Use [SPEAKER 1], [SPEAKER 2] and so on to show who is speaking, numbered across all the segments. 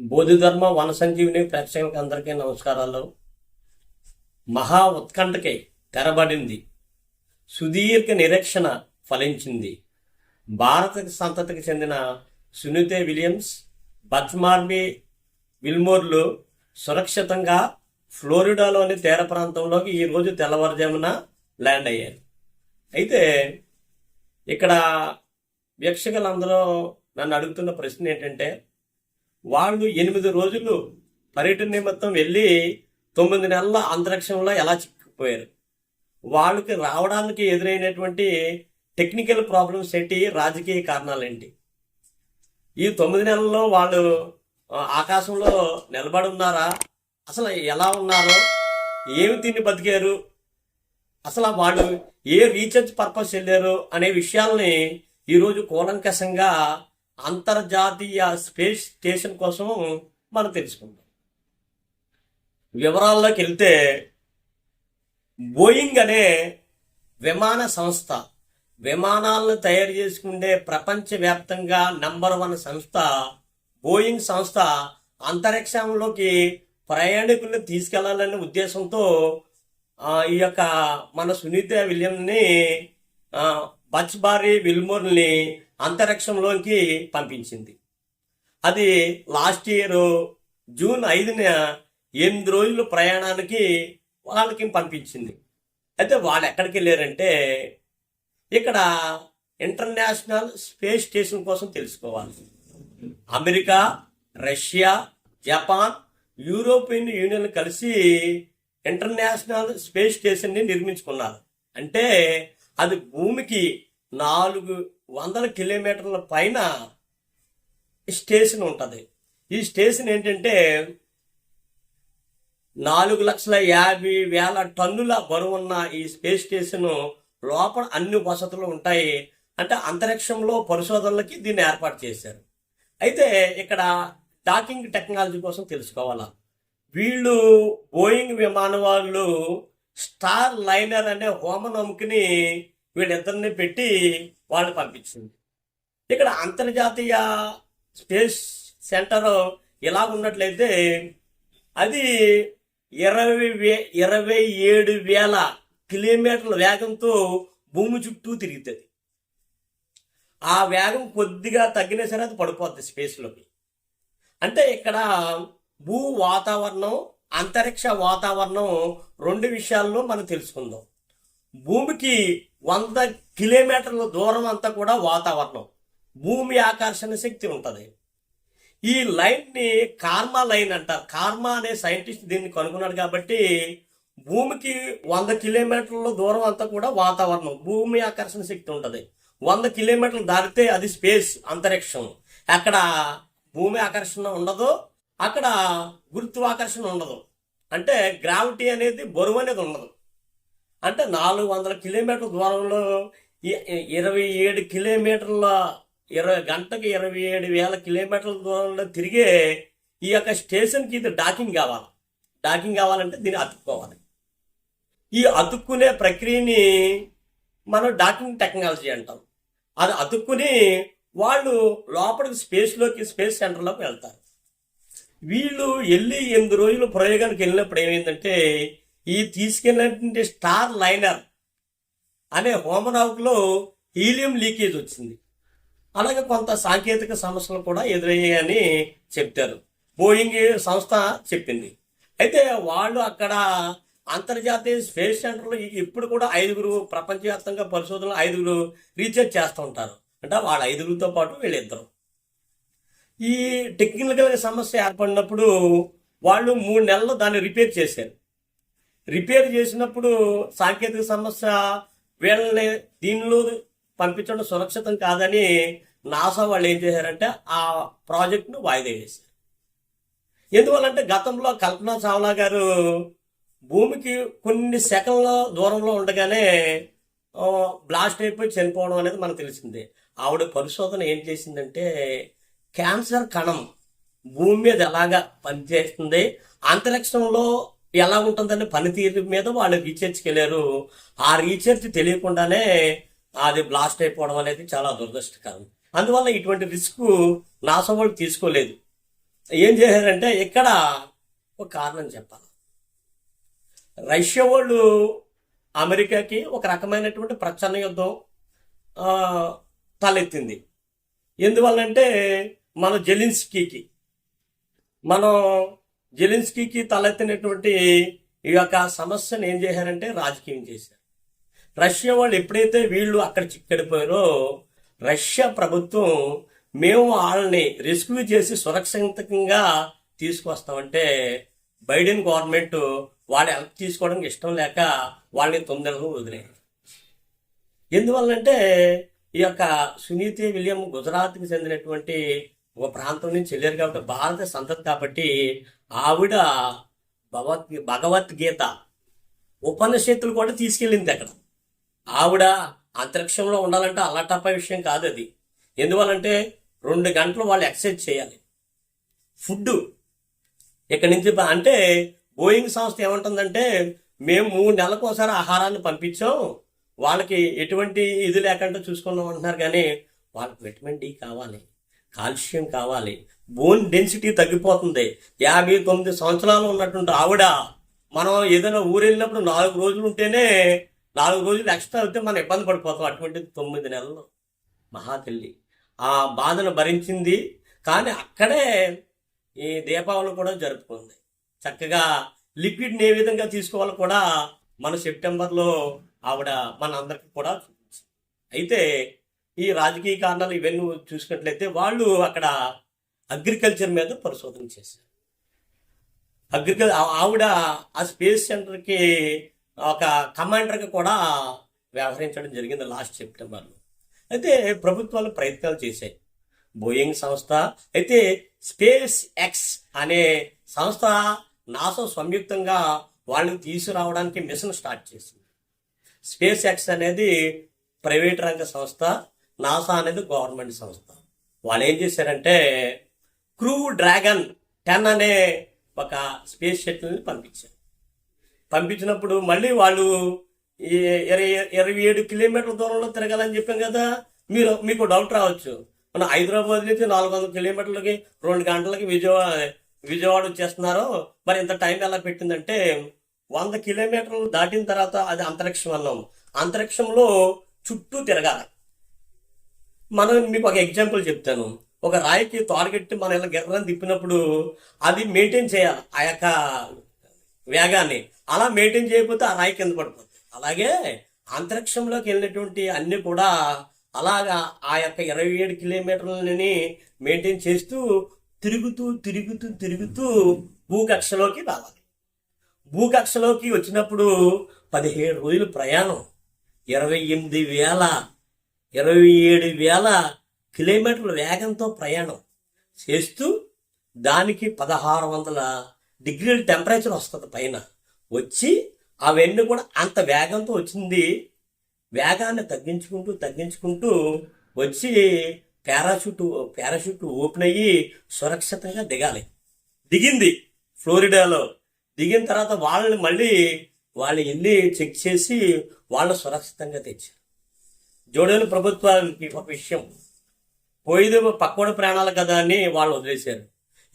[SPEAKER 1] బోధిధర్మ వన సంజీవిని ప్రేక్షకులకి అందరికీ నమస్కారాలు. మహా ఉత్కంఠకి తెరబడింది. సుదీర్ఘ నిరీక్షణ ఫలించింది. భారత సంతతికి చెందిన సునీతే విలియమ్స్ బచ్మార్బీ విల్మోర్లు సురక్షితంగా ఫ్లోరిడాలోని తీర ప్రాంతంలోకి ఈరోజు తెల్లవారుజామున ల్యాండ్ అయ్యారు. అయితే ఇక్కడ వీక్షకులందరూ నన్ను అడుగుతున్న ప్రశ్న ఏంటంటే వాళ్ళు ఎనిమిది రోజులు పర్యటన నిమిత్తం వెళ్ళి తొమ్మిది నెలల అంతరిక్షంలో ఎలా చిక్కుపోయారు? వాళ్ళకి రావడానికి ఎదురైనటువంటి టెక్నికల్ ప్రాబ్లమ్స్ ఏంటి? రాజకీయ కారణాలు ఏంటి? ఈ తొమ్మిది నెలల్లో వాళ్ళు ఆకాశంలో నిలబడి ఉన్నారా? అసలు ఎలా ఉన్నారో? ఏమి తిని బతికారు? అసలు వాళ్ళు ఏ రీసెర్చ్ పర్పస్ వెళ్ళారు? అనే విషయాల్ని ఈరోజు కూలంకషంగా అంతర్జాతీయ స్పేస్ స్టేషన్ కోసం మనం తెలుసుకుందాం. వివరాల్లోకి వెళ్తే బోయింగ్ అనే విమాన సంస్థ విమానాలను తయారు చేసుకునే ప్రపంచవ్యాప్తంగా నంబర్ వన్ సంస్థ బోయింగ్ సంస్థ అంతరిక్షంలోకి ప్రయాణికులను తీసుకెళ్ళాలనే ఉద్దేశంతో ఈ యొక్క మన సునీత విలియంని బచ్ బచ్బారీ విల్మోర్ని అంతరిక్షంలోకి పంపించింది. అది లాస్ట్ ఇయర్ జూన్ ఐదున ఎనిమిది రోజుల ప్రయాణానికి వాళ్ళకి పంపించింది. అయితే వాళ్ళు ఎక్కడికి వెళ్ళారంటే ఇక్కడ ఇంటర్నేషనల్ స్పేస్ స్టేషన్ కోసం తెలుసుకోవాలి. America Russia Japan European Union కలిసి ఇంటర్నేషనల్ స్పేస్ స్టేషన్ని నిర్మించుకున్నారు. అంటే అది భూమికి నాలుగు వందల కిలోమీటర్ల పైన స్టేషన్ ఉంటుంది. ఈ స్టేషన్ ఏంటంటే నాలుగు లక్షల యాభై వేల టన్నుల బరువున్న ఈ స్పేస్ స్టేషన్ లోపల అన్ని వసతులు ఉంటాయి. అంటే అంతరిక్షంలో పరిశోధనలకి దీన్ని ఏర్పాటు చేశారు. అయితే ఇక్కడ టాకింగ్ టెక్నాలజీ కోసం తెలుసుకోవాలా? వీళ్ళు బోయింగ్ విమానం వాళ్ళు స్టార్ లైనర్ అనే హోమనముకిని వీళ్ళిద్దరిని పెట్టి వాళ్ళు పంపించింది. ఇక్కడ అంతర్జాతీయ స్పేస్ సెంటర్ ఇలా ఉన్నట్లయితే అది ఇరవై వే ఇరవై ఏడు వేల కిలోమీటర్ల వేగంతో భూమి చుట్టూ తిరుగుతుంది. ఆ వేగం కొద్దిగా తగ్గినా సరే అది పడిపోద్ది స్పేస్లోకి. అంటే ఇక్కడ భూ వాతావరణం అంతరిక్ష వాతావరణం రెండు విషయాల్లో మనం తెలుసుకుందాం. భూమికి వంద కిలోమీటర్ల దూరం అంతా కూడా వాతావరణం. భూమి ఆకర్షణ శక్తి ఉంటుంది. ఈ లైన్ని కార్మా లైన్ అంటారు. కార్మా అనే సైంటిస్ట్ దీన్ని కనుగొన్నాడు కాబట్టి భూమికి వంద కిలోమీటర్ల దూరం అంతా కూడా వాతావరణం. భూమి ఆకర్షణ శక్తి ఉంటుంది. వంద కిలోమీటర్లు దాటితే అది స్పేస్ అంతరిక్షం. అక్కడ భూమి ఆకర్షణ ఉండదు. అక్కడ గురుత్వాకర్షణ ఉండదు. అంటే గ్రావిటీ అనేది బరువు అనేది ఉండదు. అంటే నాలుగు వందల కిలోమీటర్ల దూరంలో ఇరవై ఏడు కిలోమీటర్ల ఇరవై గంటకి ఇరవై ఏడు వేల కిలోమీటర్ల దూరంలో తిరిగే ఈ యొక్క స్టేషన్కి ఇది డాకింగ్ కావాలి. డాకింగ్ కావాలంటే దీన్ని అతుక్కోవాలి. ఈ అతుక్కునే ప్రక్రియని మనం డాకింగ్ టెక్నాలజీ అంటాం. అది అతుక్కుని వాళ్ళు లోపలికి స్పేస్లోకి స్పేస్ సెంటర్లోకి వెళ్తారు. వీళ్ళు వెళ్ళి ఎనిమిది రోజులు ప్రయోగానికి వెళ్ళినప్పుడు ఏమైందంటే ఈ తీసుకెళ్ళినటువంటి స్టార్ లైనర్ అనే హోమనౌకలో హీలియం లీకేజ్ వచ్చింది. అలాగే కొంత సాంకేతిక సమస్యలు కూడా ఎదురయ్యాయని చెప్తారు. బోయింగ్ సంస్థ చెప్పింది. అయితే వాళ్ళు అక్కడ అంతర్జాతీయ స్పేస్ సెంటర్లో ఇప్పుడు కూడా ఐదుగురు ప్రపంచవ్యాప్తంగా పరిశోధనలు ఐదుగురు రీసెర్చ్ చేస్తూ ఉంటారు. అంటే వాళ్ళ ఐదుగురితో పాటు వీళ్ళిద్దరు. ఈ టెక్నికల్ సమస్య ఏర్పడినప్పుడు వాళ్ళు మూడు నెలలు దాన్ని రిపేర్ చేశారు. రిపేర్ చేసినప్పుడు సాంకేతిక సమస్య వీళ్ళని దీనిలో పంపించడం సురక్షితం కాదని నాసా వాళ్ళు ఏం చేశారంటే ఆ ప్రాజెక్ట్ను వాయిదా వేశారు. ఎందువల్లంటే గతంలో కల్పనా చావ్లా గారు భూమికి కొన్ని సెకండ్ల దూరంలో ఉండగానే బ్లాస్ట్ అయిపోయి చనిపోవడం అనేది మనకు తెలిసిందే. ఆవిడ పరిశోధన ఏం చేసిందంటే క్యాన్సర్ కణం భూమి మీద ఎలాగా పనిచేస్తుంది అంతరిక్షంలో ఎలా ఉంటుందనే పనితీరు మీద వాళ్ళు రీసెర్చ్కి వెళ్ళారు. ఆ రీసెర్చ్ తెలియకుండానే అది బ్లాస్ట్ అయిపోవడం అనేది చాలా దురదృష్టకరం. అందువల్ల ఇటువంటి రిస్క్ నాసా వాళ్ళు తీసుకోలేదు. ఏం చేశారంటే ఇక్కడ ఒక కారణం చెప్పాలి. రష్యా వాళ్ళు అమెరికాకి ఒక రకమైనటువంటి ప్రచన్న యుద్ధం తలెత్తింది. ఎందువల్లంటే మన జెలిన్స్కీకి మనం జెలిన్స్కీకి తలెత్తినటువంటి ఈ యొక్క సమస్యను ఏం చేశారంటే రాజకీయం చేశారు. రష్యా వాళ్ళు ఎప్పుడైతే వీళ్ళు అక్కడ చిక్కడిపోయారో రష్యా ప్రభుత్వం మేము వాళ్ళని రెస్క్యూ చేసి సురక్షితంగా తీసుకొస్తామంటే బైడెన్ గవర్నమెంట్ వాళ్ళ హెల్ప్ తీసుకోవడానికి ఇష్టం లేక వాళ్ళని తొందరగా వదిలేదు ఎందువల్లంటే ఈ యొక్క సునీతి విలియం గుజరాత్కి చెందినటువంటి ఒక ప్రాంతం నుంచి వెళ్ళారు కాబట్టి భారత సంతతి కాబట్టి ఆవిడ భగవత్ భగవద్గీత ఉపనిషత్తులు కూడా తీసుకెళ్ళింది అక్కడ. ఆవిడ అంతరిక్షంలో ఉండాలంటే అల్లటప్ప విషయం కాదు అది. ఎందువల్లంటే రెండు గంటలు వాళ్ళు ఎక్సర్సైజ్ చేయాలి. ఫుడ్ ఇక్కడి నుంచి అంటే బోయింగ్ సంస్థ ఏమంటుందంటే మేము మూడు నెలలకు ఒకసారి ఆహారాన్ని పంపించాం. వాళ్ళకి ఎటువంటి ఇది లేకుండా చూసుకున్నాం అంటున్నారు కానీ వాళ్ళకి విటమిన్ డి కావాలి. కాల్షియం కావాలి. బోన్ డెన్సిటీ తగ్గిపోతుంది. యాభై తొమ్మిది సంవత్సరాలు ఉన్నటువంటి ఆవిడ మనం ఏదైనా ఊరు వెళ్ళినప్పుడు నాలుగు రోజులు ఉంటేనే నాలుగు రోజులు ఎక్స్ట్రా అయితే మనం ఇబ్బంది పడిపోతాం అటువంటి తొమ్మిది నెలలు మహాతల్లి. ఆ బాధను భరించింది. కానీ అక్కడే ఈ దీపావళి కూడా జరుపుకుంది. చక్కగా లిక్విడ్ని ఏ విధంగా తీసుకోవాలో కూడా మన సెప్టెంబర్లో ఆవిడ మన అందరికి కూడా చూపించింది. అయితే ఈ రాజకీయ కారణాలు ఇవన్నీ చూసుకున్నట్లయితే వాళ్ళు అక్కడ అగ్రికల్చర్ మీద పరిశోధన చేశారు. అగ్రికల్ ఆవిడ ఆ స్పేస్ సెంటర్కి ఒక కమాండర్గా కూడా వ్యవహరించడం జరిగింది లాస్ట్ సెప్టెంబర్లో. అయితే ప్రభుత్వాలు ప్రయత్నాలు చేశాయి. బోయింగ్ సంస్థ అయితే స్పేస్ ఎక్స్ అనే సంస్థ నాసా సంయుక్తంగా వాళ్ళని తీసుకురావడానికి మిషన్ స్టార్ట్ చేసింది. స్పేస్ ఎక్స్ అనేది ప్రైవేట్ రంగ సంస్థ నాసా అనేది గవర్నమెంట్ సంస్థ. వాళ్ళు ఏం చేశారంటే క్రూ డ్రాగన్ టెన్ అనే ఒక స్పేస్ షటిల్ని పంపించారు. పంపించినప్పుడు మళ్ళీ వాళ్ళు ఇరవై ఇరవై ఏడు కిలోమీటర్ల దూరంలో తిరగాలని చెప్పాం కదా మీరు మీకు డౌట్ రావచ్చు. మన హైదరాబాద్ నుంచి నాలుగు వందల కిలోమీటర్లకి రెండు గంటలకి విజయవాడ విజయవాడ వచ్చేస్తున్నారు. మరి ఇంత టైం ఎలా పెట్టిందంటే వంద కిలోమీటర్లు దాటిన తర్వాత అది అంతరిక్షం అన్నాం. అంతరిక్షంలో చుట్టూ తిరగాలి. మనం మీకు ఒక ఎగ్జాంపుల్ చెప్తాను. ఒక రాయికి తోరగెట్టి మనం ఇలా గెర్రని తిప్పినప్పుడు అది మెయింటైన్ చేయాలి ఆ యొక్క వేగాన్ని అలా మెయింటైన్ చేయకపోతే ఆ రాయి కింద పడిపోతుంది అలాగే అంతరిక్షంలోకి వెళ్ళినటువంటి అన్ని కూడా అలాగా ఆ యొక్క ఇరవై ఏడు కిలోమీటర్లని మెయింటైన్ చేస్తూ తిరుగుతూ తిరుగుతూ తిరుగుతూ భూకక్షలోకి రావాలి. భూకక్షలోకి వచ్చినప్పుడు పదిహేడు రోజులు ప్రయాణం. ఇరవై ఎనిమిది వేల ఇరవై ఏడు వేల కిలోమీటర్ల వేగంతో ప్రయాణం చేస్తూ దానికి పదహారు వందల డిగ్రీల టెంపరేచర్ వస్తుంది పైన. వచ్చి అవన్నీ కూడా అంత వేగంతో వచ్చింది. వేగాన్ని తగ్గించుకుంటూ తగ్గించుకుంటూ వచ్చి పారాషూట్ పారాషూట్ ఓపెన్ అయ్యి సురక్షితంగా దిగాలి. దిగింది ఫ్లోరిడాలో. దిగిన తర్వాత వాళ్ళని మళ్ళీ వాళ్ళు వెళ్ళి చెక్ చేసి వాళ్ళు సురక్షితంగా తెచ్చారు. జోడేలు ప్రభుత్వానికి ఒక విషయం పోయేది పక్కోడి ప్రాణాలు కదా అని వాళ్ళు వదిలేశారు.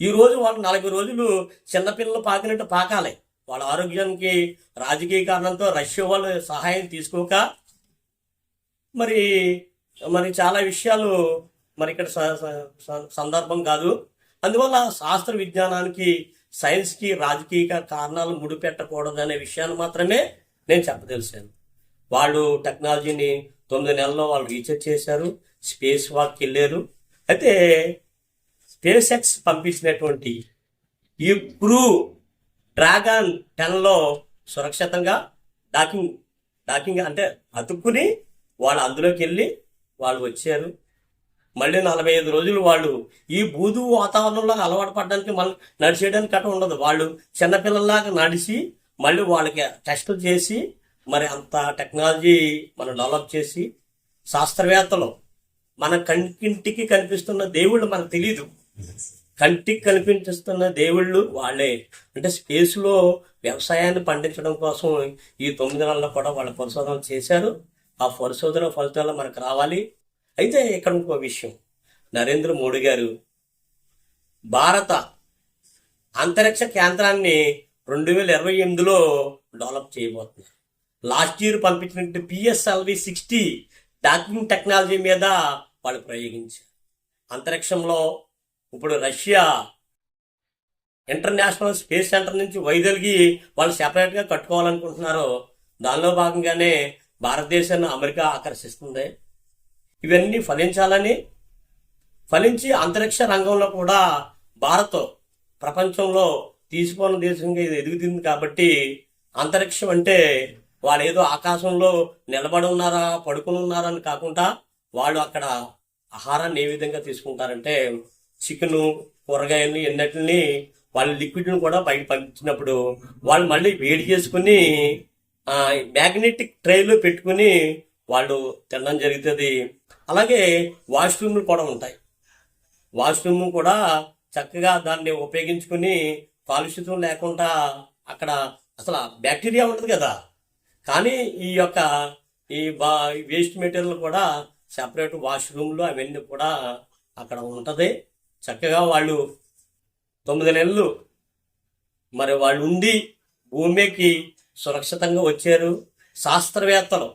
[SPEAKER 1] ఈ రోజు వాళ్ళు నలభై రోజులు చిన్నపిల్లలు పాకినట్టు పాకాలి. వాళ్ళ ఆరోగ్యానికి రాజకీయ కారణంతో రష్యా వాళ్ళు సహాయం తీసుకోక మరి మరి చాలా విషయాలు మరి ఇక్కడ స- స- సందర్భం కాదు. అందువల్ల శాస్త్ర విజ్ఞానానికి సైన్స్కి రాజకీయ కారణాలు ముడిపెట్టకూడదు అనే విషయాన్ని మాత్రమే నేను చెప్పదలిసాను వాళ్ళు టెక్నాలజీని తొమ్మిది నెలల్లో వాళ్ళు రీసెర్చ్ చేశారు స్పేస్ వాక్కి వెళ్ళారు. అయితే స్పేస్ ఎక్స్ పంపించినటువంటి ఈ క్రూ డ్రాగన్ టెన్లో సురక్షితంగా డాకింగ్ డాకింగ్ అంటే అతుక్కుని వాళ్ళు అందులోకి వెళ్ళి వాళ్ళు వచ్చారు. మళ్ళీ నలభై ఐదు రోజులు వాళ్ళు ఈ బూదు వాతావరణంలో అలవాటు పడడానికి మళ్ళీ నడిచేయడానికి అట్లా ఉండదు. వాళ్ళు చిన్నపిల్లల్లాగా నడిచి మళ్ళీ వాళ్ళకి టెస్టులు చేసి మరి అంత టెక్నాలజీ మనం డెవలప్ చేసి శాస్త్రవేత్తలు మన కంటికింటికి కనిపిస్తున్న దేవుళ్ళు మనకు తెలియదు కంటికి కనిపించిస్తున్న దేవుళ్ళు వాళ్ళే. అంటే స్పేస్లో వ్యవసాయాన్ని పండించడం కోసం ఈ తొమ్మిది నెలల్లో కూడా వాళ్ళు పరిశోధన చేశారు. ఆ పరిశోధన ఫలితాలు మనకు రావాలి. అయితే ఇక్కడ ఇంకో విషయం. నరేంద్ర మోడీ గారు భారత అంతరిక్ష కేంద్రాన్ని రెండు వేల ఇరవై ఎనిమిదిలో డెవలప్ చేయబోతున్నారు. లాస్ట్ ఇయర్ పంపించినట్టు పిఎస్ఎల్వి సిక్స్టీ డాకింగ్ టెక్నాలజీ మీద వాళ్ళు ప్రయోగించారు. అంతరిక్షంలో ఇప్పుడు రష్యా ఇంటర్నేషనల్ స్పేస్ సెంటర్ నుంచి వైదొలిగి వాళ్ళు సెపరేట్గా కట్టుకోవాలనుకుంటున్నారు దానిలో భాగంగానే భారతదేశాన్ని అమెరికా ఆకర్షిస్తుంది. ఇవన్నీ ఫలించాలని ఫలించి అంతరిక్ష రంగంలో కూడా భారత్ ప్రపంచంలో తీసుకున్న దేశంగా ఇది ఎదుగుతుంది కాబట్టి అంతరిక్షం అంటే వాళ్ళు ఏదో ఆకాశంలో నిలబడి ఉన్నారా పడుకుని ఉన్నారా అని కాకుండా వాళ్ళు అక్కడ ఆహారాన్ని ఏ విధంగా తీసుకుంటారంటే చికెను కూరగాయలు ఎన్నిటిని వాళ్ళ లిక్విడ్ని కూడా బయట పంపించినప్పుడు వాళ్ళు మళ్ళీ వేడి చేసుకుని మ్యాగ్నెటిక్ ట్రైలో పెట్టుకుని వాళ్ళు తినడం జరుగుతుంది. అలాగే వాష్రూమ్లు కూడా ఉంటాయి. వాష్రూమ్ కూడా చక్కగా దాన్ని ఉపయోగించుకుని కాలుష్యం లేకుండా అక్కడ అసలు బ్యాక్టీరియా ఉంటుంది కదా. కానీ ఈ యొక్క ఈ బా వేస్ట్ మెటీరియల్ కూడా సెపరేట్ వాష్రూమ్లు అవన్నీ కూడా అక్కడ ఉంటుంది. చక్కగా వాళ్ళు తొమ్మిది నెలలు మరి వాళ్ళు ఉండి భూమికి సురక్షితంగా వచ్చారు. శాస్త్రవేత్తలు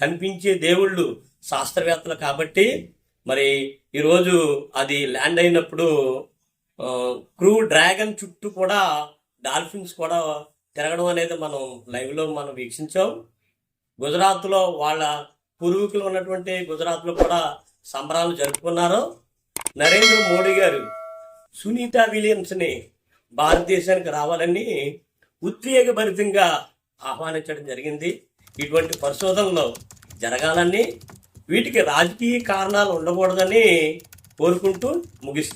[SPEAKER 1] కనిపించే దేవుళ్ళు శాస్త్రవేత్తలు కాబట్టి మరి ఈరోజు అది ల్యాండ్ అయినప్పుడు క్రూ డ్రాగన్ చుట్టూ కూడా డాల్ఫిన్స్ కూడా తిరగడం అనేది మనం లైవ్లో మనం వీక్షించాం. గుజరాత్లో వాళ్ళ పూర్వీకులు ఉన్నటువంటి గుజరాత్లో కూడా సంబరాలు జరుపుకున్నారు. నరేంద్ర మోడీ గారు సునీత విలియమ్స్ని భారతదేశానికి రావాలని ఉద్వేగభరితంగా ఆహ్వానించడం జరిగింది. ఇటువంటి పరిశోధనలు జరగాలని వీటికి రాజకీయ కారణాలు ఉండకూడదని కోరుకుంటూ ముగిస్తుంది